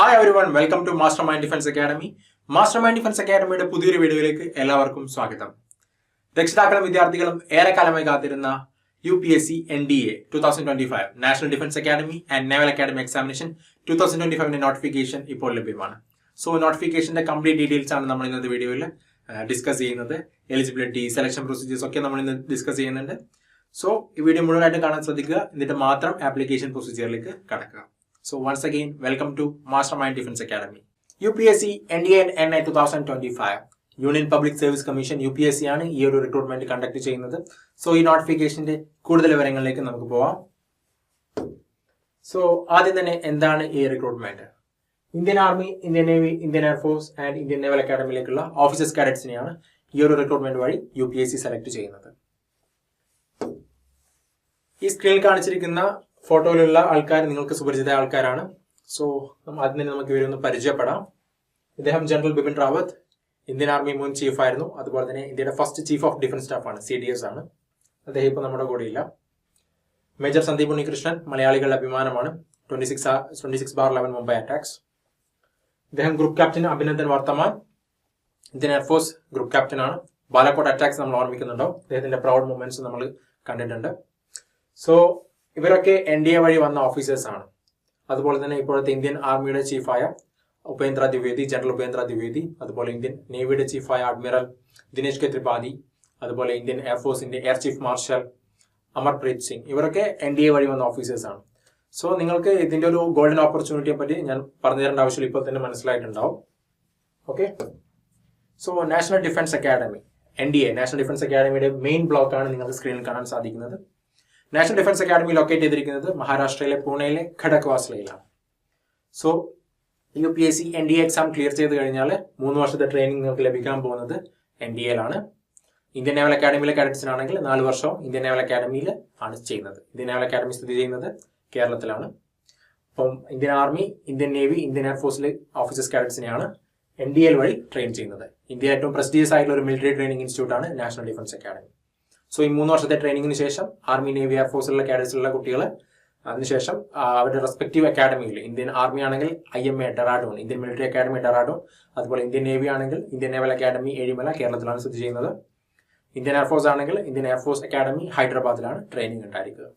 Hi everyone welcome to master mind defence academy master mind defence അക്കാഡമിയുടെ പുതിയൊരു വീഡിയോയിലേക്ക് എല്ലാവർക്കും സ്വാഗതം. രക്ഷിതാക്കളും വിദ്യാർത്ഥികളും ഏറെക്കാലമായി കാത്തിരുന്ന U P S C N D A two thousand twenty five national defence academy and naval academy examination two thousand twenty ഫൈവിന്റെ notification ഇപ്പോൾ ലഭ്യമാണ്. സോ നോട്ടിഫിക്കേഷന്റെ കംപ്ലീറ്റ് ഡീറ്റെയിൽസ് ആണ് നമ്മൾ ഇന്നത്തെ വീഡിയോയിൽ ഡിസ്കസ് ചെയ്യുന്നത്. എലിജിബിലിറ്റി സെലക്ഷൻ പ്രൊസീജിയേഴ്സ് ഒക്കെ നമ്മൾ ഇന്ന് ഡിസ്കസ് ചെയ്യുന്നുണ്ട്. സോ ഈ വീഡിയോ മുഴുവനായിട്ട് കാണാൻ ശ്രദ്ധിക്കുക. എന്നിട്ട് മാത്രം ആപ്ലിക്കേഷൻ പ്രൊസീജിയറിലേക്ക് കടക്കുക. C N D N N I two thousand twenty five union public service commission U P S C ആണ് ഈ ഒരു റിക്രൂട്ട്മെന്റ് കണ്ടക്ട് ചെയ്യുന്നത്. സോ ഈ നോട്ടിഫിക്കേഷന്റെ കൂടുതൽ വിവരങ്ങളിലേക്ക് നമുക്ക് പോവാം. സോ ആദ്യം തന്നെ എന്താണ് ഈ recruitment Indian army Indian navy Indian air force and Indian naval അക്കാഡമിയിലേക്കുള്ള officers കാഡറ്റ്സിനെയാണ് ഈ ഒരു റിക്രൂട്ട്മെന്റ് വഴി U P S C select ചെയ്യുന്നത്. ഈ സ്ക്രീനിൽ കാണിച്ചിരിക്കുന്ന ഫോട്ടോയിലുള്ള ആൾക്കാർ നിങ്ങൾക്ക് സുപരിചിത ആൾക്കാരാണ്. സോ ആദ്യം തന്നെ നമുക്ക് ഇവരൊന്ന് പരിചയപ്പെടാം. ഇദ്ദേഹം general Bipin Rawat Indian army മുൻ ചീഫ് ആയിരുന്നു. അതുപോലെ തന്നെ ഇന്ത്യയുടെ ഫസ്റ്റ് ചീഫ് ഓഫ് ഡിഫൻസ് സ്റ്റാഫാണ് സി ഡി എസ് ആണ്. അദ്ദേഹം ഇപ്പോൾ നമ്മുടെ കൂടെയില്ല. മേജർ സന്ദീപ് ഉണ്ണികൃഷ്ണൻ മലയാളികളുടെ അഭിമാനമാണ്. Twenty six twenty six bar eleven Mumbai attacks ഇദ്ദേഹം group captain Abhinandan Varthaman Indian air force group captain ആണ്. ബാലക്കോട്ട് അറ്റാക്സ് നമ്മൾ ഓർമ്മിക്കുന്നുണ്ടോ? അദ്ദേഹത്തിന്റെ പ്രൗഡ് മൂമെന്റ്സ് നമ്മൾ കണ്ടിട്ടുണ്ട്. സോ ഇവരൊക്കെ എൻ ഡി എ വഴി വന്ന ഓഫീസേഴ്സ് ആണ്. അതുപോലെ തന്നെ ഇപ്പോഴത്തെ ഇന്ത്യൻ ആർമിയുടെ ചീഫായ ഉപേന്ദ്ര ദ്വിവേദി ജനറൽ ഉപേന്ദ്ര ദ്വിവേദി അതുപോലെ ഇന്ത്യൻ നേവിയുടെ ചീഫായ അഡ്മിറൽ ദിനേശ് കെ ത്രിപാഠി അതുപോലെ Indian എയർഫോഴ്സിന്റെ air chief marshal Amarpreet Singh. ഇവരൊക്കെ എൻ ഡി എ വഴി വന്ന ഓഫീസേഴ്സ് ആണ്. സോ നിങ്ങൾക്ക് ഇതിന്റെ ഒരു ഗോൾഡൻ ഓപ്പർച്യൂണിറ്റിയെ പറ്റി ഞാൻ പറഞ്ഞു തരേണ്ട ആവശ്യമില്ല. ഇപ്പോൾ തന്നെ മനസ്സിലായിട്ടുണ്ടാവും. Okay so national defence academy N D A national defence അക്കാഡമിയുടെ main block ആണ് നിങ്ങൾക്ക് സ്ക്രീനിൽ കാണാൻ സാധിക്കുന്നത്. നാഷണൽ ഡിഫൻസ് അക്കാഡമി ലൊക്കേറ്റ് ചെയ്തിരിക്കുന്നത് മഹാരാഷ്ട്രയിലെ പൂനെയിലെ ഖഡക്വാസ്ലയിലാണ്. So U P S C N D A exam clear ചെയ്ത് കഴിഞ്ഞാൽ മൂന്ന് വർഷത്തെ ട്രെയിനിങ് നിങ്ങൾക്ക് ലഭിക്കാൻ പോകുന്നത് എൻ ഡി എയിലാണ് ഇന്ത്യൻ നേവൽ അക്കാഡമിയിലെ കാഡറ്റ്സിനാണെങ്കിൽ നാല് വർഷം ഇന്ത്യൻ നേവൽ അക്കാഡമിയിൽ ആണ് ചെയ്യുന്നത്. ഇന്ത്യൻ നേവൽ അക്കാഡമി സ്ഥിതി ചെയ്യുന്നത് കേരളത്തിലാണ്. അപ്പം Indian army Indian navy Indian എയർഫോഴ്സിലെ officers കാഡറ്റ്സിനെയാണ് എൻ ഡി എൽ വഴി ട്രെയിൻ ചെയ്യുന്നത്. ഇന്ത്യ ഏറ്റവും പ്രസ്റ്റീജിയസ് ആയിട്ടുള്ള ഒരു മിലിറ്ററി ട്രെയിനിങ് ഇൻസ്റ്റിറ്റ്യൂട്ടാണ് നാഷണൽ ഡിഫൻസ് അക്കാഡമി സോ ഈ മൂന്ന് വർഷത്തെ ട്രെയിനിങ്ങിന് ശേഷം ആർമി നേവി എയർഫോഴ്സിലുള്ള കാഡറ്റ്സിലുള്ള കുട്ടികൾ അതിനുശേഷം അവരുടെ റെസ്പെക്റ്റീവ് അക്കാഡമിയിൽ ഇന്ത്യൻ ആർമി ആണെങ്കിൽ I M A Dehradun Indian military academy Dehradun അതുപോലെ ഇന്ത്യൻ നേവി ആണെങ്കിൽ ഇന്ത്യൻ നേവൽ അക്കാഡമി ഏഴിമല കേരളത്തിലാണ് സ്ഥിതി ചെയ്യുന്നത്. ഇന്ത്യൻ എയർഫോഴ്സ് ആണെങ്കിൽ ഇന്ത്യൻ എയർഫോഴ്സ് അക്കാഡമി ഹൈദരാബാദിലാണ് ട്രെയിനിങ് ഉണ്ടായിരിക്കുക.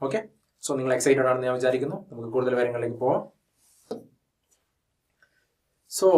ഓക്കെ സോ നിങ്ങൾ എക്സൈറ്റഡ് ആണെന്ന് ഞാൻ വിചാരിക്കുന്നു. നമുക്ക് കൂടുതൽ വിവരങ്ങളിലേക്ക് പോവാം. So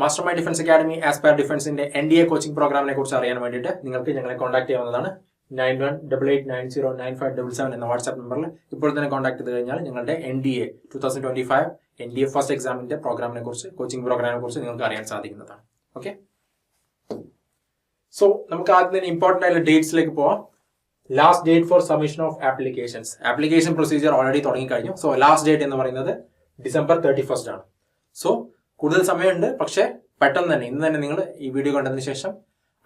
master my defence academy aspire ഡിഫൻസിന്റെ N D A coaching പ്രോഗ്രാമിനെ കുറിച്ച് അറിയാൻ വേണ്ടിയിട്ട് നിങ്ങൾക്ക് ഞങ്ങളെ കോൺടാക്ട് ചെയ്യാവുന്നതാണ്. Nine one double eight nine zero nine five double seven എന്ന വാട്സ്ആപ്പ് നമ്പറിൽ ഇപ്പോൾ തന്നെ കോൺടാക്ട് ചെയ്ത് കഴിഞ്ഞാൽ ഞങ്ങളുടെ N D A two thousand twenty five N D A first എക്സാമിന്റെ പ്രോഗ്രാമിനെ കുറിച്ച് കോച്ചിങ് പ്രോഗ്രാമിനെ കുറിച്ച് നിങ്ങൾക്ക് അറിയാൻ സാധിക്കുന്നതാണ്. ഓക്കെ സോ നമുക്ക് ആദ്യം തന്നെ ഇമ്പോർട്ടന്റ് ആയിട്ടുള്ള ഡേറ്റ്സിലേക്ക് പോവാം. Last date for submission of applications application procedure already തുടങ്ങി കഴിഞ്ഞു സോ ലാസ്റ്റ് ഡേറ്റ് എന്ന് പറയുന്നത് ഡിസംബർ തേർട്ടി ഫസ്റ്റ് ആണ്. സോ കൂടുതൽ സമയമുണ്ട്. പക്ഷേ പെട്ടെന്ന് തന്നെ ഇന്ന് തന്നെ നിങ്ങൾ ഈ വീഡിയോ കണ്ടതിന് ശേഷം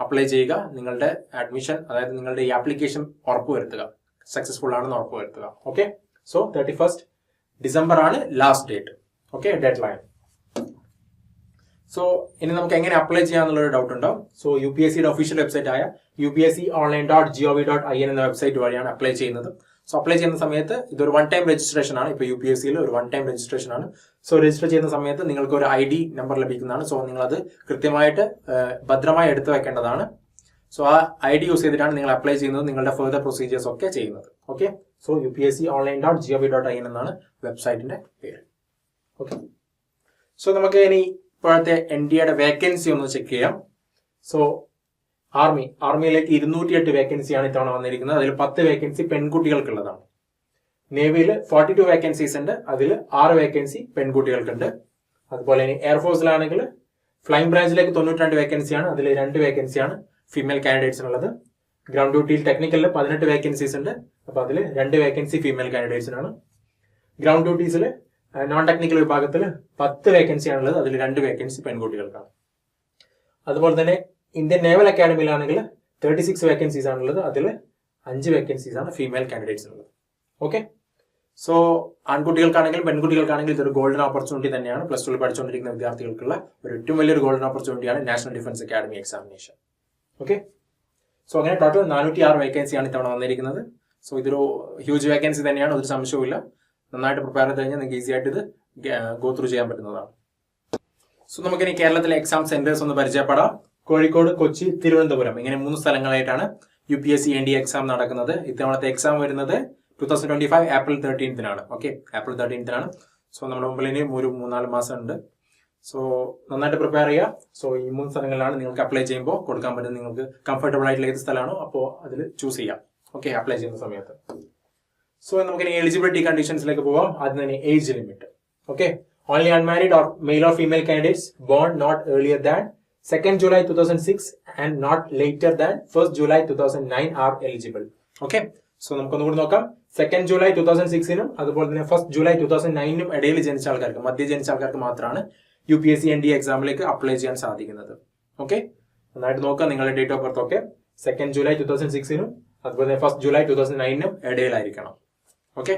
അപ്ലൈ ചെയ്യുക. നിങ്ങളുടെ അഡ്മിഷൻ അതായത് നിങ്ങളുടെ ഈ ആപ്ലിക്കേഷൻ ഉറപ്പുവരുത്തുക. സക്സസ്ഫുൾ ആണെന്ന് ഉറപ്പുവരുത്തുക. Okay so thirty first December ആണ് last date okay deadline so ഇനി നമുക്ക് എങ്ങനെ അപ്ലൈ ചെയ്യാന്നുള്ള ഒരു ഡൗട്ട് ഉണ്ടാവും സോ യു പി എസ് സിയുടെ ഒഫീഷ്യൽ വെബ്സൈറ്റ് ആയ U P S C online dot dot I N എന്ന വെബ്സൈറ്റ് വഴിയാണ് അപ്ലൈ ചെയ്യുന്നത്. സോ അപ്ലൈ ചെയ്യുന്ന സമയത്ത് ഇതൊരു വൺ ടൈം രജിസ്ട്രേഷൻ ആണ്. ഇപ്പോൾ യു പി എസ് സിയിൽ ഒരു വൺ ടൈം രജിസ്ട്രേഷൻ ആണ്. സോ രജിസ്റ്റർ ചെയ്യുന്ന സമയത്ത് നിങ്ങൾക്ക് ഒരു ഐ ഡി നമ്പർ ലഭിക്കുന്നതാണ്. സോ നിങ്ങൾ അത് കൃത്യമായിട്ട് ഭദ്രമായി എടുത്തു വെക്കേണ്ടതാണ്. സോ ആ ഐ ഡി യൂസ് ചെയ്തിട്ടാണ് നിങ്ങൾ അപ്ലൈ ചെയ്യുന്നത് നിങ്ങളുടെ ഫെർദർ പ്രൊസീജിയേഴ്സ് ഒക്കെ ചെയ്യുന്നത്. Okay so U P S C online dot G O V dot I N എന്നാണ് വെബ്സൈറ്റിന്റെ പേര്. ഓക്കെ സോ നമുക്ക് ഇനി ഇപ്പോഴത്തെ എൻ ഡി എയുടെ വേക്കൻസി ഒന്ന് ചെക്ക് ചെയ്യാം. സോ ആർമി ആർമിയിലേക്ക് ഇരുന്നൂറ്റി എട്ട് വേക്കൻസിയാണ് ഇത്തവണ വന്നിരിക്കുന്നത്. അതിൽ പത്ത് വേക്കൻസി പെൺകുട്ടികൾക്കുള്ളതാണ്. നേവിയിൽ ഫോർട്ടി ടു വേക്കൻസീസ് ഉണ്ട്. അതിൽ ആറ് വേക്കൻസി പെൺകുട്ടികൾക്കുണ്ട്. അതുപോലെ തന്നെ എയർഫോഴ്സിലാണെങ്കിൽ ഫ്ലൈങ് ബ്രാഞ്ചിലേക്ക് തൊണ്ണൂറ്റി വേക്കൻസിയാണ് അതിൽ രണ്ട് വേക്കൻസിയാണ് ഫീമെയിൽ കാൻഡിഡേറ്റ്സിനുള്ളത് ഗ്രൗണ്ട് ഡ്യൂട്ടിയിൽ ടെക്നിക്കലിൽ പതിനെട്ട് വേക്കൻസീസ് ഉണ്ട്. അപ്പോൾ അതിൽ രണ്ട് വേക്കൻസി ഫീമെയിൽ കാൻഡിഡേറ്റ്സിനാണ് ഗ്രൗണ്ട് ഡ്യൂട്ടീസിൽ നോൺ ടെക്നിക്കൽ വിഭാഗത്തിൽ പത്ത് വേക്കൻസി ആണുള്ളത്. അതിൽ രണ്ട് വേക്കൻസി പെൺകുട്ടികൾക്കാണ്. അതുപോലെ തന്നെ ഇന്ത്യൻ നേവൽ അക്കാഡമിയിലാണെങ്കിൽ തേർട്ടി സിക്സ് വേക്കൻസീസ് ആണുള്ളത്. അതിൽ അഞ്ച് വേക്കൻസീസ് ആണ് ഫീമെയിൽ കാൻഡിഡേറ്റ്സ് ഉള്ളത് ഓക്കെ സോ ആൺകുട്ടികൾക്കാണെങ്കിലും പെൺകുട്ടികൾക്കാണെങ്കിലും ഇതൊരു ഗോൾഡൻ ഓപ്പർച്യൂണിറ്റി തന്നെയാണ്. പ്ലസ് ടുവിൽ പഠിച്ചുകൊണ്ടിരിക്കുന്ന വിദ്യാർത്ഥികൾക്കുള്ള ഒരു ഏറ്റവും വലിയൊരു golden ഓപ്പർച്യൂണിറ്റിയാണ് national defence academy examination okay so അങ്ങനെ ടോട്ടൽ നാനൂറ്റി ആറ് വേക്കൻസിയാണ് ഇത്തവണ വന്നിരിക്കുന്നത്. സോ ഇതൊരു ഹ്യൂജ് വേക്കൻസി തന്നെയാണ്. ഒരു സംശയവുമില്ല. നന്നായിട്ട് പ്രിപ്പയർ ചെയ്ത് കഴിഞ്ഞാൽ നിങ്ങൾക്ക് ഈസി ആയിട്ട് ഇത് ഗോ ത്രൂ ചെയ്യാൻ പറ്റുന്നതാണ്. സോ നമുക്കിനി കേരളത്തിലെ എക്സാം സെന്റേഴ്സ് ഒന്ന് പരിചയപ്പെടാം. കോഴിക്കോട് കൊച്ചി തിരുവനന്തപുരം. ഇങ്ങനെ മൂന്ന് സ്ഥലങ്ങളായിട്ടാണ് U P S C N D exam നടക്കുന്നത്. ഇത്തവണത്തെ എക്സാം വരുന്നത് two thousand twenty five April തേർട്ടീൻത്തിനാണ് okay April തേർട്ടീൻത്തിനാണ് സോ നമ്മുടെ മുമ്പിൽ ഇനി ഒരു മൂന്നാൽ മാസം ഉണ്ട്. സോ നന്നായിട്ട് പ്രിപ്പയർ ചെയ്യുക. സോ ഈ മൂന്ന് സ്ഥലങ്ങളിലാണ് നിങ്ങൾക്ക് അപ്ലൈ ചെയ്യുമ്പോൾ കൊടുക്കാൻ പറ്റുന്ന നിങ്ങൾക്ക് കംഫർട്ടബിൾ ആയിട്ടുള്ള ഏത് സ്ഥലമാണോ അപ്പോൾ അതിൽ ചൂസ് ചെയ്യാം. ഓക്കെ അപ്ലൈ ചെയ്യുന്ന സമയത്ത്. സോ നമുക്ക് ഇനി എലിജിബിലിറ്റി കണ്ടീഷൻസിലേക്ക് പോവാം. ആദ്യം തന്നെ age limit okay only unmarried or male or female candidates born not earlier than second July two thousand six and not later than first July two thousand nine are eligible okay so നമുക്കൊന്നുകൂടി നോക്കാം. Second July two thousand സിക്സിനും അതുപോലെ തന്നെ first July two thousand നയനിനും ഇടയിൽ ജനിച്ച ആൾക്കാർക്ക് മധ്യ ജനിച്ച ആൾക്കാർക്ക് മാത്രമാണ് U P S C N D എക്സാമിലേക്ക് apply ചെയ്യാൻ സാധിക്കുന്നത്. ഓക്കെ നന്നായിട്ട് നോക്കുക നിങ്ങളുടെ ഡേറ്റ് ഓഫ് ബർത്ത് ഒക്കെ. സെക്കൻഡ് ജൂലൈ ടു തൗസൻഡ് സിക്സിനും അതുപോലെ തന്നെ ഫസ്റ്റ് ജൂലൈ ടു തൗസൻഡ് നയനിനും ഇടയിലായിരിക്കണം. ഓക്കെ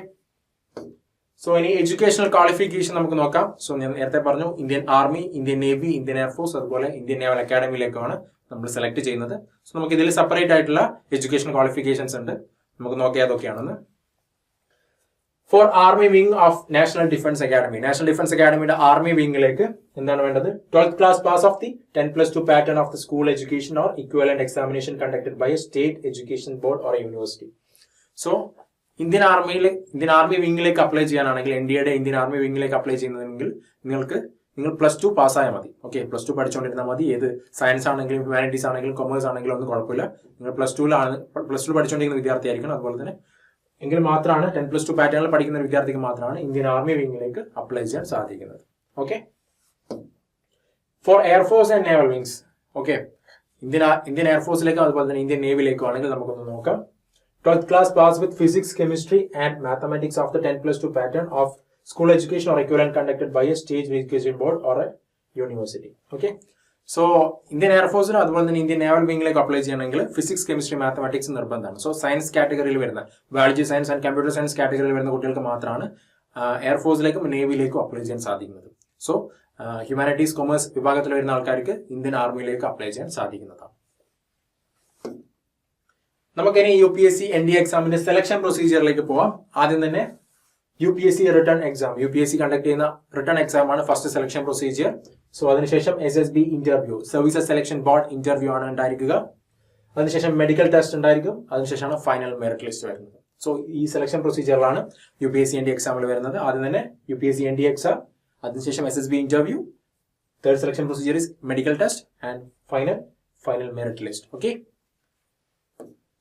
സോ ഇനി എഡ്യൂക്കേഷണൽ ക്വാളിഫിക്കേഷൻ നമുക്ക് നോക്കാം. സോ ഞാൻ നേരത്തെ പറഞ്ഞു Indian army Indian navy Indian air force അതുപോലെ ഇന്ത്യൻ നേവൽ അക്കാഡമിയിലേക്കാണ് നമ്മൾ സെലക്ട് ചെയ്യുന്നത്. സോ നമുക്ക് ഇതിൽ സെപ്പറേറ്റ് ആയിട്ടുള്ള എഡ്യൂക്കേഷൻ ക്വാളിഫിക്കേഷൻസ് ഉണ്ട്. നമുക്ക് നോക്കിയാൽ അതൊക്കെയാണെന്ന് for army wing of national defence academy national defence അക്കാഡമിയുടെ army വിംഗിലേക്ക് എന്താണ് വേണ്ടത്? Twelfth class pass of the ten plus two pattern of the school education or equivalent examination conducted by a state education board or university so Indian ആർമിയിൽ Indian army വിംഗിലേക്ക് apply ചെയ്യാനാണെങ്കിൽ N D എയുടെ Indian army വിംഗിലേക്ക് apply ചെയ്യുന്നതെങ്കിൽ നിങ്ങൾക്ക് നിങ്ങൾ plus two പാസ്സായാൽ മതി. Okay plus two പഠിച്ചുകൊണ്ടിരുന്നാൽ മതി. ഏത് സയൻസ് ആണെങ്കിലും ഹ്യൂമാനിറ്റീസ് ആണെങ്കിലും കൊമേഴ്സ് ആണെങ്കിലും ഒന്നും കുഴപ്പമില്ല. നിങ്ങൾ പ്ലസ് ടുവിലാണ് പ്ലസ് ടു പഠിച്ചുകൊണ്ടിരിക്കുന്ന വിദ്യാർത്ഥിയായിരിക്കണം. അതുപോലെ തന്നെ എങ്കിൽ മാത്രമാണ് ടെൻ പ്ലസ് ടു പാറ്റേണിൽ പഠിക്കുന്ന വിദ്യാർത്ഥിക്ക് മാത്രമാണ് ഇന്ത്യൻ ആർമി വിങ്ങിലേക്ക് അപ്ലൈ ചെയ്യാൻ സാധിക്കുന്നത്. Okay for air force and naval wings okay Indian Indian എയർഫോഴ്സിലേക്കും അതുപോലെ തന്നെ ഇന്ത്യൻ നേവിയിലേക്കും ആണെങ്കിൽ നമുക്കൊന്ന് നോക്കാം. Twelfth class pass with physics chemistry and mathematics of the ten plus two pattern of school education or equivalent conducted by a state education board or a university okay so Indian എയർഫോഴ്സിനും അതുപോലെ തന്നെ Indian naval വിംഗിലേക്ക് apply ചെയ്യണമെങ്കിൽ physics chemistry mathematics നിർബന്ധമാണ്. So science കാറ്റഗറിയിൽ വരുന്ന biology science and computer science കാറ്റഗറിയിൽ വരുന്ന കുട്ടികൾക്ക് മാത്രമാണ് എയർഫോഴ്സിലേക്കും നേവിയിലേക്കും അപ്ലൈ ചെയ്യാൻ സാധിക്കുന്നത്. സോ ഹ്യൂമാനിറ്റീസ് കൊമേഴ്സ് വിഭാഗത്തിൽ വരുന്ന ആൾക്കാർക്ക് ഇന്ത്യൻ ആർമിയിലേക്ക് അപ്ലൈ ചെയ്യാൻ സാധിക്കുന്നതാണ്. നമുക്കിനി U P S C N D എക്സാമിന്റെ സെലക്ഷൻ പ്രൊസീജിയറിലേക്ക് പോവാം. ആദ്യം തന്നെ U P S C written exam U P S C conduct ചെയ്യുന്ന റിട്ടേൺ എക്സാം ആണ് ഫസ്റ്റ് സെലക്ഷൻ പ്രൊസീജിയർ സോ അതിനുശേഷം S S B interview services selection board interview ആണ് ഉണ്ടായിരിക്കുക. അതിനുശേഷം മെഡിക്കൽ ടെസ്റ്റ് ഉണ്ടായിരിക്കും. അതിനുശേഷമാണ് ഫൈനൽ മെറിറ്റ് ലിസ്റ്റ് വരുന്നത്. സോ ഈ selection പ്രൊസീജിയറിലാണ് U P S C N D എക്സാമിൽ വരുന്നത്. ആദ്യം തന്നെ U P S C N D exam അതിനുശേഷം S S B interview third selection procedure is medical test and final final merit list okay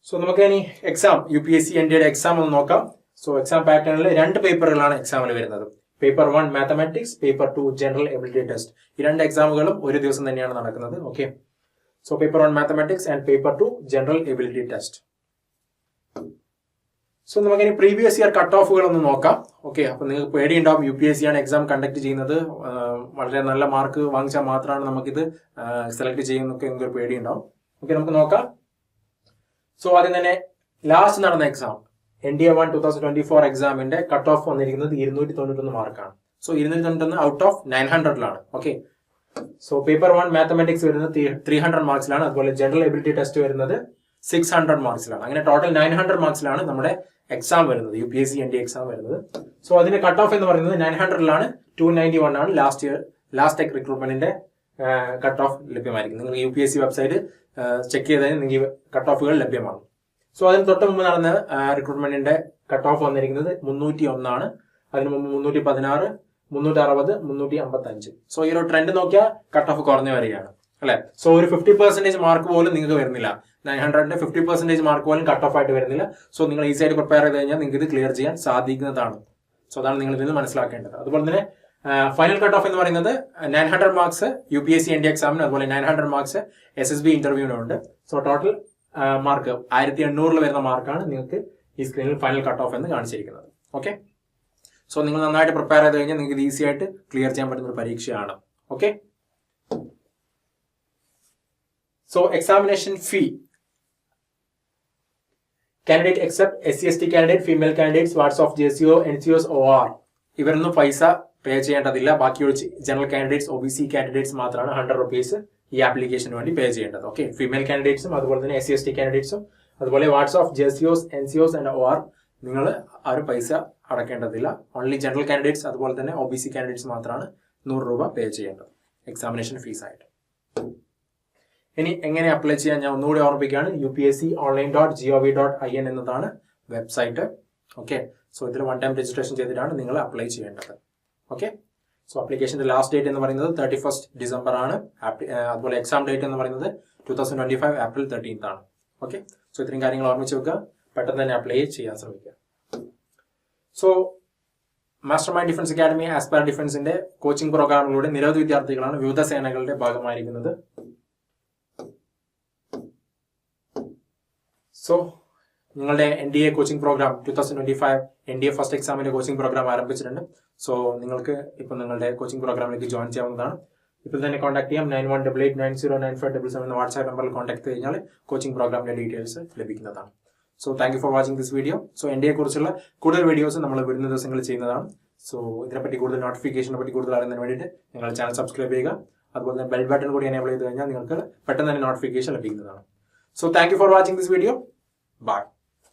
so നമുക്ക് ഇനി exam U P S C N ഡിയുടെ exam ഒന്ന് നോക്കാം. So exam പാറ്റേണിൽ രണ്ട് പേപ്പറുകളാണ് എക്സാമിന് വരുന്നത്. Paper one mathematics paper two general ability test ഈ രണ്ട് എക്സാമുകളും ഒരു ദിവസം തന്നെയാണ് നടക്കുന്നത്. Okay so paper one mathematics and paper two general ability test so നമുക്ക് ഇനി പ്രീവിയസ് ഇയർ കട്ട് ഓഫുകൾ ഒന്ന് നോക്കാം. ഓക്കെ അപ്പൊ നിങ്ങൾക്ക് പേടിയുണ്ടാവും. യു പി എസ് സി ആണ് എക്സാം കണ്ടക്ട് ചെയ്യുന്നത്. വളരെ നല്ല മാർക്ക് വാങ്ങിച്ചാൽ മാത്രമാണ് നമുക്കിത് സെലക്ട് ചെയ്യുന്നൊക്കെ ഒരു പേടിയുണ്ടാവും. ഓക്കെ നമുക്ക് നോക്കാം. സോ ആദ്യം തന്നെ ലാസ്റ്റ് നടന്ന exam N D A one two thousand twenty four എക്സാമിന്റെ കട്ട് ഓഫ് വന്നിരിക്കുന്നത് ഇരുന്നൂറ്റി തൊണ്ണൂറ്റൊന്ന് മാർക്കാണ്. സോ ഇരുന്നൂറ്റി തൊണ്ണൂറ്റൊന്ന് out of nine ഹൺഡ്രഡിലാണ് okay so paper one mathematics വരുന്നത് ത്രീ ഹൺഡ്രഡ് മാർക്സിലാണ് അതുപോലെ ജനറൽ എബിലിറ്റി ടെസ്റ്റ് വരുന്നത് സിക്സ് ഹൺഡ്രഡ് മാർക്സിലാണ് അങ്ങനെ ടോട്ടൽ നയൻ ഹൺഡ്രഡ് മാർക്സിലാണ് നമ്മുടെ എക്സാം വരുന്നത് U P S C N D exam വരുന്നത്. സോ അതിന്റെ കട്ട് ഓഫ് എന്ന് പറയുന്നത് നയൻ ഹൺഡ്രഡിലാണ് ടു നയന്റി വൺ ആണ്. ലാസ്റ്റ് ഇയർ ലാസ്റ്റ് റിക്രൂട്ട്മെന്റിന്റെ കട്ട് ഓഫ് ലഭ്യമായിരിക്കും. നിങ്ങൾ U P S C website check ചെയ്താൽ നിങ്ങൾക്ക് കട്ട് ഓഫുകൾ ലഭ്യമാണ് സോ അതിന് തൊട്ട് മുമ്പ് നടന്ന റിക്രൂട്ട്മെന്റിന്റെ കട്ട് ഓഫ് വന്നിരിക്കുന്നത് മുന്നൂറ്റി ഒന്നാണ് അതിന് മുമ്പ് മുന്നൂറ്റി പതിനാറ് മുന്നൂറ്റി അറുപത് മുന്നൂറ്റി അമ്പത്തി അഞ്ച് സോ ഈ ഒരു ട്രെൻഡ് നോക്കിയാൽ കട്ട് ഓഫ് കുറഞ്ഞു വരികയാണ്. അല്ലെ? സോ ഒരു ഫിഫ്റ്റി പെർസെന്റേജ് മാർക്ക് പോലും നിങ്ങൾക്ക് വരുന്നില്ല. നയൻ ഹൺഡ്രഡിന്റെ ഫിഫ്റ്റി പെർസെന്റേജ് മാർക്ക് പോലും കട്ട് ഓഫ് ആയിട്ട് വരുന്നില്ല. സോ നിങ്ങൾ ഈസി ആയിട്ട് പ്രിപ്പയർ ചെയ്ത് കഴിഞ്ഞാൽ നിങ്ങൾക്ക് ഇത് ക്ലിയർ ചെയ്യാൻ സാധിക്കുന്നതാണ്. സോ അതാണ് നിങ്ങൾ ഇതിൽ മനസ്സിലാക്കേണ്ടത്. അതുപോലെ തന്നെ ഫൈനൽ കട്ട് ഓഫ് എന്ന് പറയുന്നത് nine hundred marks U P S C N D എക്സാമിന് അതുപോലെ nine hundred marks S S B ഇന്റർവ്യൂവിനുണ്ട് so total mark ആയിരത്തി എണ്ണൂറിൽ വരുന്ന മാർക്കാണ് നിങ്ങൾക്ക് ഈ സ്ക്രീനിൽ ഫൈനൽ കട്ട് ഓഫ് എന്ന് കാണിച്ചിരിക്കുന്നത്. ഓക്കെ സോ നിങ്ങൾ നന്നായിട്ട് പ്രിപ്പയർ ചെയ്ത് കഴിഞ്ഞാൽ നിങ്ങൾക്ക് ഇത് ഈസി ആയിട്ട് ക്ലിയർ ചെയ്യാൻ പറ്റുന്ന ഒരു പരീക്ഷയാണ്. Okay so examination fee candidate except S C S T candidate female candidates wards of J C O N C Os O R ഇവരൊന്നും പൈസ പേ ചെയ്യേണ്ടതില്ല. ബാക്കിയുള്ള general candidates O B C candidates മാത്രമാണ്. Hundred rupees ഈ ആപ്ലിക്കേഷന് വേണ്ടി പേ ചെയ്യേണ്ടത്. Okay female കാൻഡിഡേറ്റ്സും അതുപോലെ തന്നെ എസ് സി എസ് ടി കാൻഡിഡേറ്റ്സും അതുപോലെ wards of J COs N C Os and O R നിങ്ങൾ ആ ഒരു പൈസ അടക്കേണ്ടതില്ല. ഓൺലി ജനറൽ കാൻഡിഡേറ്റ്സ് അതുപോലെ തന്നെ ഒ ബി സി കാൻഡിഡേറ്റ്സ് മാത്രമാണ് നൂറ് രൂപ പേ ചെയ്യേണ്ടത്. എക്സാമിനേഷൻ ഫീസ് ആയിട്ട്. ഇനി എങ്ങനെ അപ്ലൈ ചെയ്യാൻ ഞാൻ ഒന്നുകൂടി ഓർമ്മിപ്പിക്കുകയാണ്. U P S C online dot G O V dot I N എന്നതാണ് വെബ്സൈറ്റ് ഓക്കെ സോ ഇതിൽ വൺ ടൈം രജിസ്ട്രേഷൻ ചെയ്തിട്ടാണ് നിങ്ങൾ അപ്ലൈ ചെയ്യേണ്ടത്. ഓക്കെ സോ അപ്ലിക്കേഷന്റെ ലാസ്റ്റ് ഡേറ്റ് എന്ന് പറയുന്നത് തേർട്ടി ഫസ്റ്റ് ഡിസംബർ ആണ് അതുപോലെ എക്സാം ഡേറ്റ് എന്ന് പറയുന്നത് two thousand twenty five April thirteenth ആണ്. ഓക്കെ സോ ഇത്രയും കാര്യങ്ങൾ ഓർമ്മിച്ച് വെക്കുക. പെട്ടെന്ന് തന്നെ അപ്ലൈ ചെയ്യാൻ ശ്രമിക്കുക. So master mind defence academy aspire ഡിഫൻസിന്റെ coaching പ്രോഗ്രാമിലൂടെ നിരവധി വിദ്യാർത്ഥികളാണ് വിവിധ സേനകളുടെ ഭാഗമായിരിക്കുന്നത്. സോ നിങ്ങളുടെ N D A coaching program two thousand twenty five N D A first എക്സാമിന്റെ കോച്ചിങ് പ്രോഗ്രാം ആരംഭിച്ചിട്ടുണ്ട്. സോ നിങ്ങൾക്ക് ഇപ്പം നിങ്ങളുടെ കോച്ചിങ് പ്രോഗ്രാമിലേക്ക് ജോയിൻ ചെയ്യാവുന്നതാണ്. ഇപ്പോൾ തന്നെ കോൺടാക്ട് ചെയ്യാം. Nine one double eight nine zero nine five double seven എന്ന വാട്സ്ആപ്പ് നമ്പറിൽ കോൺടാക്ട് കഴിഞ്ഞാൽ കോച്ചിങ് പ്രോഗ്രാമിന്റെ ഡീറ്റെയിൽസ് ലഭിക്കുന്നതാണ്. So thank you for watching this video so N D കുറിച്ചുള്ള കൂടുതൽ വീഡിയോസ് നമ്മൾ വരുന്ന ദിവസങ്ങളിൽ ചെയ്യുന്നതാണ്. സോ ഇതിനെപ്പറ്റി കൂടുതൽ നോട്ടിഫിക്കേഷനെ പറ്റി കൂടുതൽ അറിയുന്നതിന് വേണ്ടിയിട്ട് നിങ്ങൾ ചാനൽ സബ്സ്ക്രൈബ് ചെയ്യുക. അതുപോലെ തന്നെ ബെൽ ബട്ടൺ കൂടി എനേബിൾ ചെയ്ത് കഴിഞ്ഞാൽ നിങ്ങൾക്ക് പെട്ടെന്ന് തന്നെ നോട്ടിഫിക്കേഷൻ ലഭിക്കുന്നതാണ്. So thank you for watching this video bye